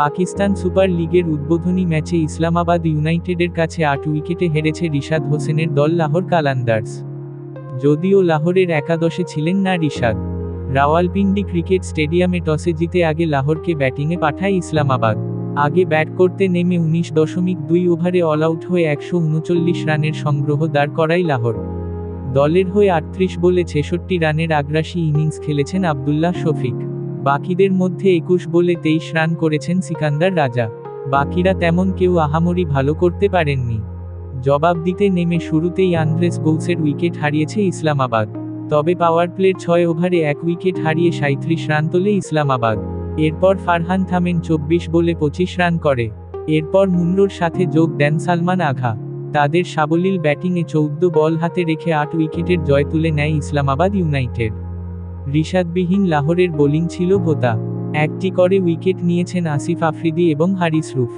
Pakistan super লিগের উদ্বোধনী ম্যাচে ইসলামাবাদ ইউনাইটেডের কাছে আট উইকেটে হেরেছে রিশাদ হোসেনের দল লাহোর কালান্দার্স। যদিও লাহোরের একাদশে ছিলেন না রিশাদ, রাওয়ালপিন্ডি ক্রিকেট স্টেডিয়ামে টসে জিতে আগে লাহোরকে ব্যাটিংয়ে পাঠায় ইসলামাবাদ। আগে ব্যাট করতে নেমে উনিশ দশমিক দুই ওভারে অল আউট হয়ে একশো উনচল্লিশ রানের সংগ্রহ দাঁড় করায় লাহোর। দলের হয়ে আটত্রিশ বলে ছেষট্টি রানের আগ্রাসী ইনিংস খেলেছেন আবদুল্লাহ শফিক। বাকিদের মধ্যে একুশ বলে তেইশ রান করেছেন সিকান্দার রাজা। বাকিরা তেমন কেউ আহামরি ভালো করতে পারেননি। জবাব দিতে নেমে শুরুতেই আন্দ্রেস গৌসের উইকেট হারিয়েছে ইসলামাবাদ। তবে পাওয়ার প্লের ছয় ওভারে এক উইকেট হারিয়ে সাঁত্রিশ রান তোলে ইসলামাবাদ। এরপর ফারহান থামেন চব্বিশ বলে পঁচিশ রান করে। এরপর মুন্ডোর সাথে যোগ দেন সালমান আঘা। তাদের সাবলীল ব্যাটিংয়ে চৌদ্দ বল হাতে রেখে আট উইকেটের জয় তুলে নেয় ইসলামাবাদ ইউনাইটেড। রিশাদবিহীন লাহোরের বোলিং ছিল ভোতা একটি করে উইকেট নিয়েছেন আসিফ আফ্রিদি এবং হারিস রুফ।